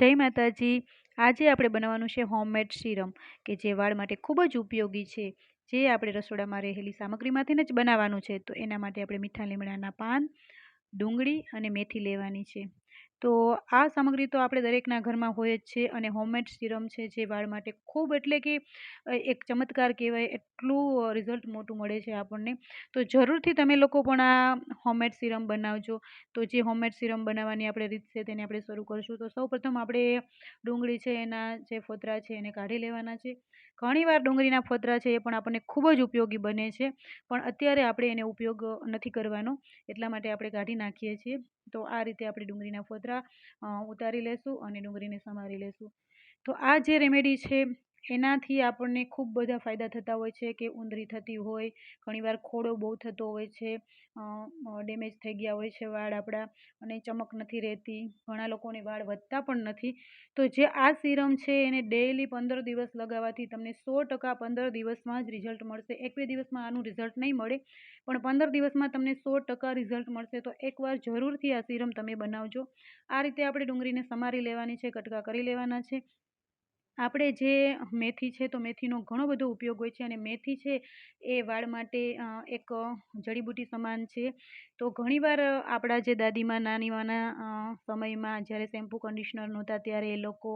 જય માતાજી. આજે આપણે બનાવવાનું છે હોમમેડ સીરમ કે જે વાળ માટે ખૂબ જ ઉપયોગી છે. જે આપણે રસોડામાં રહેલી સામગ્રીમાંથી જ બનાવવાનું છે, તો એના માટે આપણે મીઠા લીમડાના પાન, ડુંગળી અને મેથી લેવાની છે. તો આ સામગ્રી તો આપણે દરેકના ઘરમાં હોય જ છે અને હોમમેડ સીરમ છે જે વાળ માટે ખૂબ એટલે કે એક ચમત્કાર કહેવાય, એટલું રિઝલ્ટ મોટું મળે છે આપણને. તો જરૂરથી તમે લોકો પણ આ હોમમેડ સીરમ બનાવજો. તો જે હોમમેડ સીરમ બનાવવાની આપણે રીત છે તેને આપણે શરૂ કરીશું. તો સૌપ્રથમ આપણે ડુંગળી છે, એના જે ફોતરા છે એને કાઢી લેવાના છે. ઘણીવાર ડુંગળીના ફોતરા છે એ પણ આપણને ખૂબ જ ઉપયોગી બને છે, પણ અત્યારે આપણે એને ઉપયોગ નથી કરવાનો. એટલા માટે આપણે કાઢી નાખીએ છીએ. તો આ રીતે આપણે ડુંગળીના ફોતરા ઉતારી લેશું અને ડુંગળીને સમારી લેશું. તો આ જે રેમેડી છે એનાથી આપણને ખૂબ બધા ફાયદા થતા હોય છે કે ઉંદરી થતી હોય ઘણીવાર ખોડો બહુ થતો હોય છે ડેમેજ થઈ ગયા હોય છે વાળ આપણા અને ચમક નથી રહેતી, ઘણા લોકોને વાળ વધતા પણ નથી. તો જે આ સિરમ છે એને ડેઈલી પંદર દિવસ લગાવવાથી તમને સો ટકા પંદર દિવસમાં જ રિઝલ્ટ મળશે. એક બે દિવસમાં આનું રિઝલ્ટ નહીં મળે, પણ પંદર દિવસમાં તમને સો ટકા રિઝલ્ટ મળશે. તો એકવાર જરૂરથી આ સિરમ તમે બનાવજો. આ રીતે આપણે ડુંગળીને સમારી લેવાની છે, કટકા કરી લેવાના છે. આપણે જે મેથી છે તો મેથીનો ઘણો બધો ઉપયોગ હોય છે અને મેથી છે એ વાળ માટે એક જડીબુટી સમાન છે. તો ઘણીવાર આપણા જે દાદીમાં, નાનીમાના સમયમાં જ્યારે શેમ્પૂ કન્ડિશનર નહોતા ત્યારે એ લોકો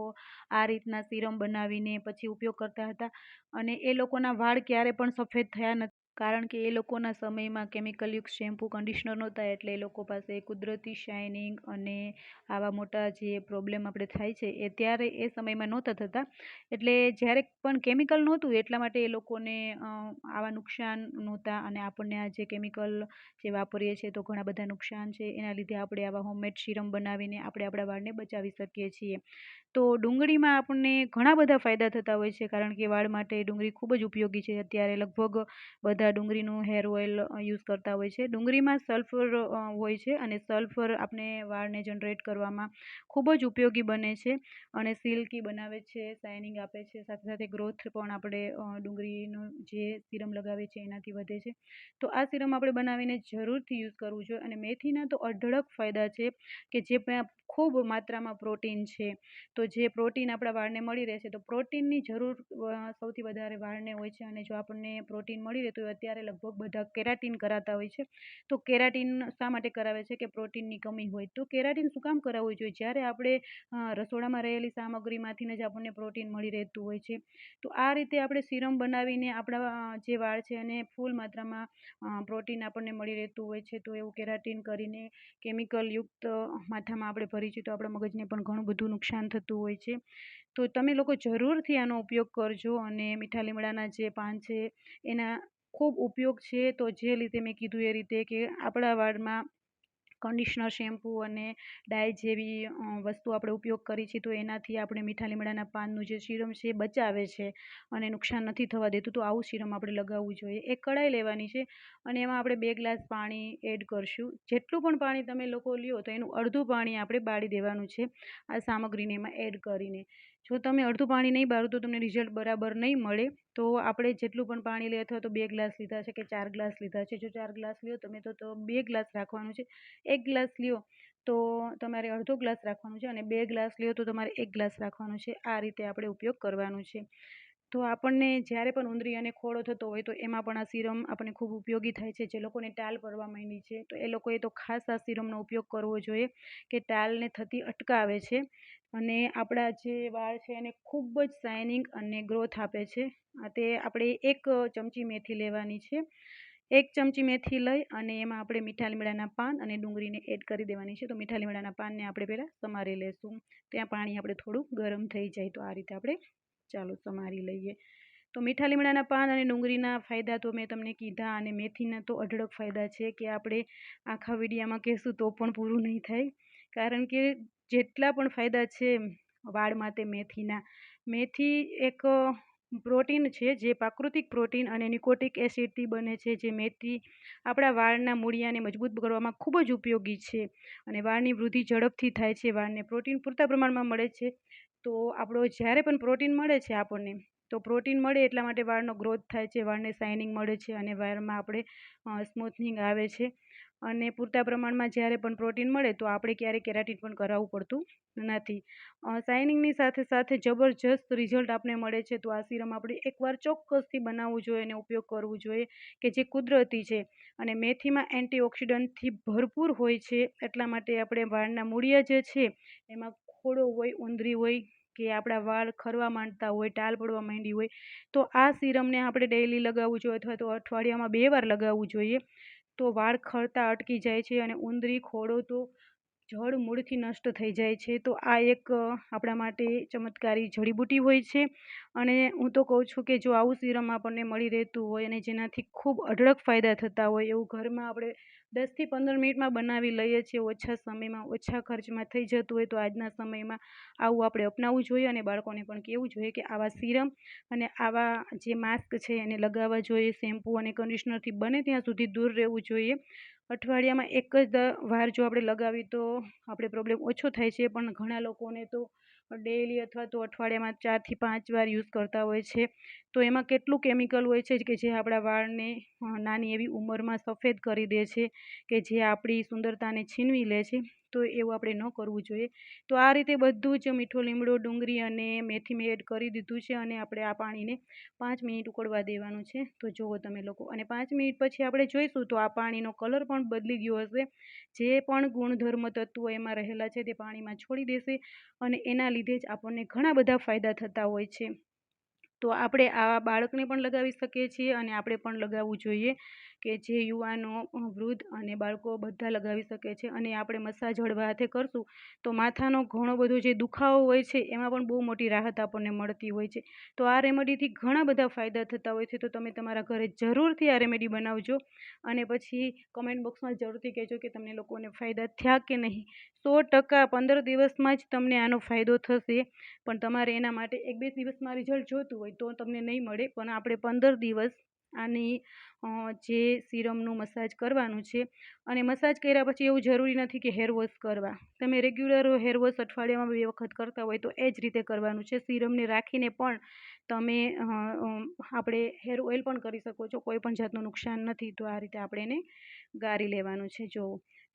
આ રીતના સિરમ બનાવીને પછી ઉપયોગ કરતા હતા અને એ લોકોના વાળ ક્યારે પણ સફેદ થયા નથી કારણ કે એ લોકોના સમયમાં કેમિકલયુક્ત શેમ્પૂ કન્ડિશનર નહોતા એટલે એ લોકો પાસે કુદરતી શાઇનિંગ અને આવા મોટા જે પ્રોબ્લેમ આપણે થાય છે એ ત્યારે એ સમયમાં નહોતા થતા. એટલે જ્યારે પણ કેમિકલ નહોતું એટલા માટે એ લોકોને આવા નુકસાન નહોતા અને આપણને આ જે કેમિકલ જે વાપરીએ છીએ તો ઘણા બધા નુકસાન છે. એના લીધે આપણે આવા હોમમેડ સિરમ બનાવીને આપણે આપણા વાળને બચાવી શકીએ છીએ. તો ડુંગળીમાં આપણને ઘણા બધા ફાયદા થતા હોય છે કારણ કે વાળ માટે ડુંગળી ખૂબ જ ઉપયોગી છે. અત્યારે લગભગ બધા બધા ડુંગળીનું હેર ઓઇલ યુઝ કરતા હોય છે. ડુંગળીમાં સલ્ફર હોય છે અને સલ્ફર આપણે વાળને જનરેટ કરવામાં ખૂબ જ ઉપયોગી બને છે અને સિલ્કી બનાવે છે શાઇનિંગ આપે છે. સાથે સાથે ગ્રોથ પણ આપણે ડુંગળીનું જે સિરમ લગાવે છે એનાથી વધે છે. તો આ સિરમ આપણે બનાવીને જરૂરથી યુઝ કરવું જોઈએ અને મેથીના તો અઢળક ફાયદા છે કે જે ખૂબ માત્રામાં પ્રોટીન છે. તો જે પ્રોટીન આપણા વાળને મળી રહેશે, તો પ્રોટીનની જરૂર સૌથી વધારે વાળને હોય છે. અને જો આપણને પ્રોટીન મળી રહેતું હોય અત્યારે લગભગ બધા કેરાટીન કરાવતા હોય છે. તો કેરાટીન શા માટે કરાવે છે કે પ્રોટીનની કમી હોય? તો કેરાટીન શું કામ કરાવવું જોઈએ? જ્યારે આપણે રસોડામાં રહેલી સામગ્રીમાંથી જ આપણને પ્રોટીન મળી રહેતું હોય છે. તો આ રીતે આપણે સિરમ બનાવીને આપણા જે વાળ છે અને ફૂલ માત્રામાં પ્રોટીન આપણને મળી રહેતું હોય છે. તો એવું કેરાટીન કરીને કેમિકલયુક્ત માથામાં આપણે ભરી છે, તો આપણા મગજને પણ ઘણું બધું નુકસાન થતું હોય છે. તો તમે લોકો જરૂરથી આનો ઉપયોગ કરજો અને મીઠા લીમડાના જે પાન છે, એના ખૂબ ઉપયોગ છે. તો જે રીતે મેં કીધું એ રીતે કે આપણા વાળમાં કન્ડિશનર શેમ્પૂ અને ડાય જેવી વસ્તુ આપણે ઉપયોગ કરી છીએ તો એનાથી આપણે મીઠા લીમડાના પાનનું જે સીરમ છે એ બચાવે છે અને નુકસાન નથી થવા દેતું. તો આવું સીરમ આપણે લગાવવું જોઈએ. એક કઢાઈ લેવાની છે અને એમાં આપણે બે ગ્લાસ પાણી એડ કરશું. જેટલું પણ પાણી તમે લોકો લ્યો તો એનું અડધું પાણી આપણે બાળી દેવાનું છે આ સામગ્રીને એમાં એડ કરીને. જો તમે અડધું પાણી નહીં બાળો તો તમને રિઝલ્ટ બરાબર નહીં મળે. તો આપણે જેટલું પણ પાણી લઈએ અથવા તો બે ગ્લાસ લીધા છે કે ચાર ગ્લાસ લીધા છે. જો ચાર ગ્લાસ લ્યો તમે તો બે ગ્લાસ રાખવાનું છે. એક ગ્લાસ લ્યો તો તમારે અડધો ગ્લાસ રાખવાનું છે અને બે ગ્લાસ લ્યો તો તમારે એક ગ્લાસ રાખવાનું છે. આ રીતે આપણે ઉપયોગ કરવાનું છે. તો આપણને જ્યારે પણ ઉંદરી અને ખોડો થતો હોય તો એમાં પણ આ સિરમ આપણને ખૂબ ઉપયોગી થાય છે. જે લોકોને ટાલ પડવા માંડી છે તો એ લોકોએ તો ખાસ આ સિરમનો ઉપયોગ કરવો જોઈએ કે ટાલને થતી અટકાવે છે. અને આપણા જે વાળ છે એને ખૂબ જ શાઇનિંગ અને ગ્રોથ આપે છે. તે આપણે એક ચમચી મેથી લેવાની છે. એક ચમચી મેથી લઈ અને એમાં આપણે મીઠા લીમડાના પાન અને ડુંગળીને એડ કરી દેવાની છે. તો મીઠા લીમડાના પાનને આપણે પહેલાં સમારી લઈશું ત્યાં પાણી આપણે થોડું ગરમ થઈ જાય તો આ રીતે આપણે ચાલો સમારી લઈએ. તો મીઠા લીમડાના પાન અને ડુંગળીના ફાયદા તો મેં તમને કીધા અને મેથીના તો અઢળક ફાયદા છે કે આપણે આખા વિડીયામાં કહેશું તો પણ પૂરું નહીં થાય. કારણ કે જેટલા પણ ફાયદા છે વાળ માટે મેથીના. મેથી એક પ્રોટીન છે જે પ્રાકૃતિક પ્રોટીન અને નિકોટિક એસિડથી બને છે. જે મેથી આપણા વાળના મૂળિયાને મજબૂત કરવામાં ખૂબ જ ઉપયોગી છે અને વાળની વૃદ્ધિ ઝડપથી થાય છે. વાળને પ્રોટીન પૂરતા પ્રમાણમાં મળે છે. તો આપણો જ્યારે પણ પ્રોટીન મળે છે આપણને તો પ્રોટીન મળે એટલા માટે વાળનો ગ્રોથ થાય છે, વાળને શાઇનિંગ મળે છે અને વાળમાં આપણે સ્મૂથનિંગ આવે છે. અને પૂરતા પ્રમાણમાં જ્યારે પણ પ્રોટીન મળે તો આપણે ક્યારેય કેરાટીન પણ કરાવવું પડતું નથી. શાઇનિંગની સાથે સાથે જબરજસ્ત રિઝલ્ટ આપણે મળે છે તો આ સિરમ આપણે એકવાર ચોક્કસથી બનાવવું જોઈએ અને ઉપયોગ કરવું જોઈએ કે જે કુદરતી છે. અને મેથીમાં એન્ટીઓક્સિડન્ટથી ભરપૂર હોય છે એટલા માટે આપણે વાળના મૂળિયા જે છે એમાં ખોડો હોય ઉંદરી હોય કે આપણા વાળ ખરવા માંડતા હોય, ટાલ પડવા માંડી હોય, તો આ સિરમને આપણે ડેઈલી લગાવવું જોઈએ અથવા તો અઠવાડિયામાં બે વાર લગાવવું જોઈએ. તો વાળ ખરતા અટકી જાય છે અને ઉંદરી, ખોડો તો જળ મૂળથી નષ્ટ થઈ જાય છે. તો આ એક આપણા માટે ચમત્કારી જડીબુટી હોય છે. અને હું તો કહું છું કે જો આવું સિરમ આપણને મળી રહેતું હોય અને જેનાથી ખૂબ અઢળક ફાયદા થતા હોય એવું ઘરમાં આપણે દસથી પંદર મિનિટમાં બનાવી લઈએ છીએ ઓછા સમયમાં, ઓછા ખર્ચમાં થઈ જતું હોય તો આજના સમયમાં આવું આપણે અપનાવવું જોઈએ અને બાળકોને પણ કહેવું જોઈએ કે આવા સિરમ અને આવા જે માસ્ક છે એને લગાવવા જોઈએ, શેમ્પૂ અને કન્ડિશનરથી બને ત્યાં સુધી દૂર રહેવું જોઈએ. અઠવાડિયામાં એક જ વાર જો આપણે લગાવી તો આપણે પ્રોબ્લેમ ઓછો થાય છે પણ ઘણા લોકોને તો ડેઈલી અથવા તો અઠવાડિયામાં ચારથી પાંચ વાર યુઝ કરતા હોય છે. તો એમાં કેટલું કેમિકલ હોય છે કે જે આપણા વાળને નાની એવી ઉંમરમાં સફેદ કરી દે છે કે જે આપણી સુંદરતાને છીનવી લે છે? તો એવું આપણે ન કરવું જોઈએ. તો આ રીતે બધું જ મીઠો લીમડો, ડુંગળી અને મેથી મેં એડ કરી દીધું છે અને આપણે આ પાણીને પાંચ મિનિટ ઉકળવા દેવાનું છે. તો જુઓ તમે લોકો, અને પાંચ મિનિટ પછી આપણે જોઈશું તો આ પાણીનો કલર પણ બદલી ગયો હશે. જે પણ ગુણધર્મ તત્વો એમાં રહેલા છે તે પાણીમાં છોડી દેશે અને એના લીધે જ આપણને ઘણા બધા ફાયદા થતા હોય છે. તો આપણે આ બાળકને પણ લગાવી શકીએ છીએ અને આપણે પણ લગાવવું જોઈએ કે જે યુવાનો વૃદ્ધ અને બાળકો બધા લગાવી શકે છે અને આપણે મસાજ હળવા હાથે કરશું તો માથાનો ઘણો બધો જે દુખાવો હોય છે એમાં પણ બહુ મોટી રાહત આપણને મળતી હોય છે. તો આ રેમેડીથી ઘણા બધા ફાયદા થતા હોય છે તો તમે તમારા ઘરે જરૂરથી આ રેમેડી બનાવજો અને પછી કમેન્ટ બોક્સમાં જરૂરથી કહેજો કે તમને લોકોને ફાયદા થયા કે નહીં. સો ટકા પંદર દિવસમાં જ તમને આનો ફાયદો થશે. પણ તમારે એના માટે એક બે દિવસમાં રિઝલ્ટ જોઈતું હોય તો તમને નહીં મળે. પણ આપણે પંદર દિવસ આની જે સિરમનું મસાજ કરવાનું છે. અને મસાજ કર્યા પછી એવું જરૂરી નથી કે હેર વોશ કરવા. તમે રેગ્યુલર હેર વોશ અઠવાડિયામાં બે વખત કરતા હોય તો એ જ રીતે કરવાનું છે. સિરમને રાખીને પણ તમે આપણે હેર ઓઇલ પણ કરી શકો છો. કોઈ પણ જાતનું નુકસાન નથી તો આ રીતે આપણે એને ગાળી લેવાનું છે. જો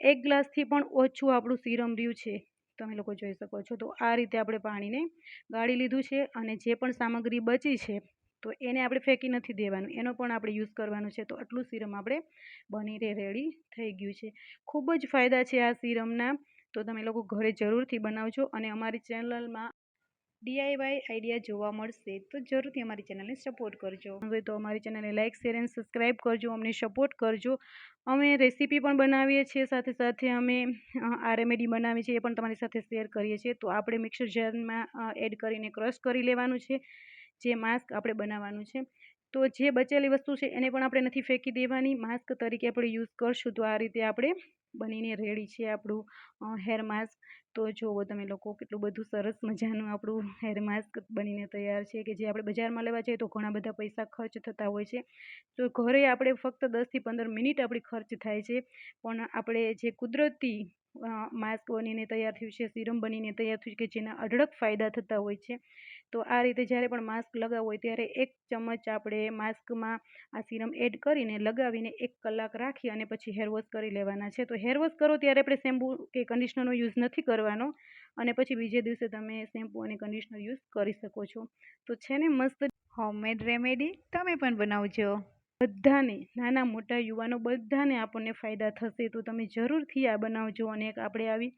એક ગ્લાસથી પણ ઓછું આપણું સિરમ રહ્યું છે, તમે લોકો જોઈ શકો છો. તો આ રીતે આપણે પાણીને ગાળી લીધું છે અને જે પણ સામગ્રી બચી છે તો એને આપણે ફેંકી નથી દેવાનું. એનો પણ આપણે યુઝ કરવાનું છે. તો આટલું સિરમ આપણે બનીને રેડી થઈ ગયું છે. ખૂબ જ ફાયદા છે આ સિરમના. તો તમે લોકો ઘરે જરૂરથી બનાવજો અને અમારી ચેનલમાં ડીઆઈવાય આઈડિયા જોવા મળશે તો જરૂરથી અમારી ચેનલને સપોર્ટ કરજો. હવે તો અમારી ચેનલને લાઇક શેર એન્ડ સબસ્ક્રાઈબ કરજો. અમને સપોર્ટ કરજો. અમે રેસીપી પણ બનાવીએ છીએ. સાથે સાથે અમે આ રેમેડી બનાવીએ છીએ. એ પણ તમારી સાથે શેર કરીએ છીએ. તો આપણે મિક્સર જારમાં એડ કરીને ક્રશ કરી લેવાનું છે. જે માસ્ક આપણે બનાવવાનું છે. તો જે બચેલી વસ્તુ છે એને પણ આપણે નથી ફેંકી દેવાની. માસ્ક તરીકે આપણે યુઝ કરશું તો આ રીતે આપણે બનીને રેડી છે આપણું હેર માસ્ક. તો જુઓ તમે લોકો કેટલું બધું સરસ મજાનું આપણું હેર માસ્ક બનીને તૈયાર છે કે જે આપણે બજારમાં લેવા જઈએ તો ઘણા બધા પૈસા ખર્ચ થતા હોય છે. તો ઘરે આપણે ફક્ત દસથી પંદર મિનિટ આપણી ખર્ચ થાય છે. પણ આપણે જે કુદરતી માસ્ક બનીને તૈયાર થયું છે, સિરમ બનીને તૈયાર થયું છે કે જેના અઢળક ફાયદા થતા હોય છે. તો આ રીતે જ્યારે પણ માસ્ક લગાવવું હોય ત્યારે એક ચમચ આપણે માસ્કમાં આ સિરમ એડ કરીને લગાવીને એક કલાક રાખી અને પછી હેર વોશ કરી લેવાના છે. તો હેર વોશ કરો ત્યારે આપણે શેમ્પૂ કે કન્ડિશનરનો યુઝ નથી કરવાનો અને પછી બીજે દિવસે તમે શેમ્પૂ અને કન્ડિશનર યુઝ કરી શકો છો. તો છે ને મસ્ત હોમમેડ રેમેડી તમે પણ બનાવજો. બધાને, નાના મોટા યુવાનો બધાને આપણને ફાયદા થશે. તો તમે જરૂરથી આ બનાવજો અને એક આપણે આવી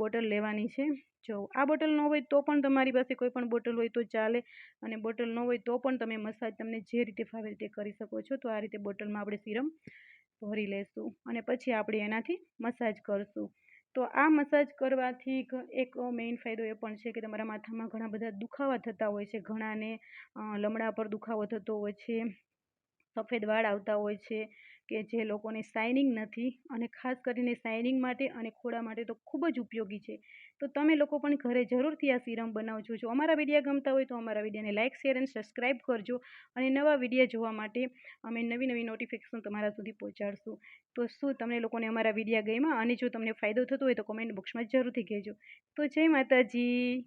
બોટલ લેવાની છે. જો આ બોટલ ન હોય તો પણ તમારી પાસે કોઈ પણ બોટલ હોય તો ચાલે. અને બોટલ ન હોય તો પણ તમે મસાજ તમને જે રીતે ફાવે રીતે કરી શકો છો. તો આ રીતે બોટલમાં આપણે સિરમ ભરી લેશું અને પછી આપણે એનાથી મસાજ કરશું. તો આ મસાજ કરવાથી એક મેઇન ફાયદો એ પણ છે કે તમારા માથામાં ઘણા બધા દુખાવા થતા હોય છે. ઘણાને લમડા પર દુખાવો થતો હોય છે. સફેદ વાળ આવતા હોય છે કે જે લોકોને શાઇનિંગ નથી અને ખાસ કરીને શાઇનિંગ માટે અને ખોડા માટે તો ખૂબ જ ઉપયોગી છે. તો તમે લોકો પણ ઘરે જરૂરથી આ સિરમ બનાવજો. જો અમારા વિડીયા ગમતા હોય તો અમારા વિડીયાને લાઇક શેર અને સબસ્ક્રાઈબ કરજો અને નવા વિડીયા જોવા માટે અમે નવી નવી નોટિફિકેશન તમારા સુધી પહોંચાડશું. તો શું તમને લોકોને અમારા વિડીયા ગઈમાં અને જો તમને ફાયદો થતો હોય તો કોમેન્ટ બોક્સમાં જરૂરથી કહેજો. તો જય માતાજી.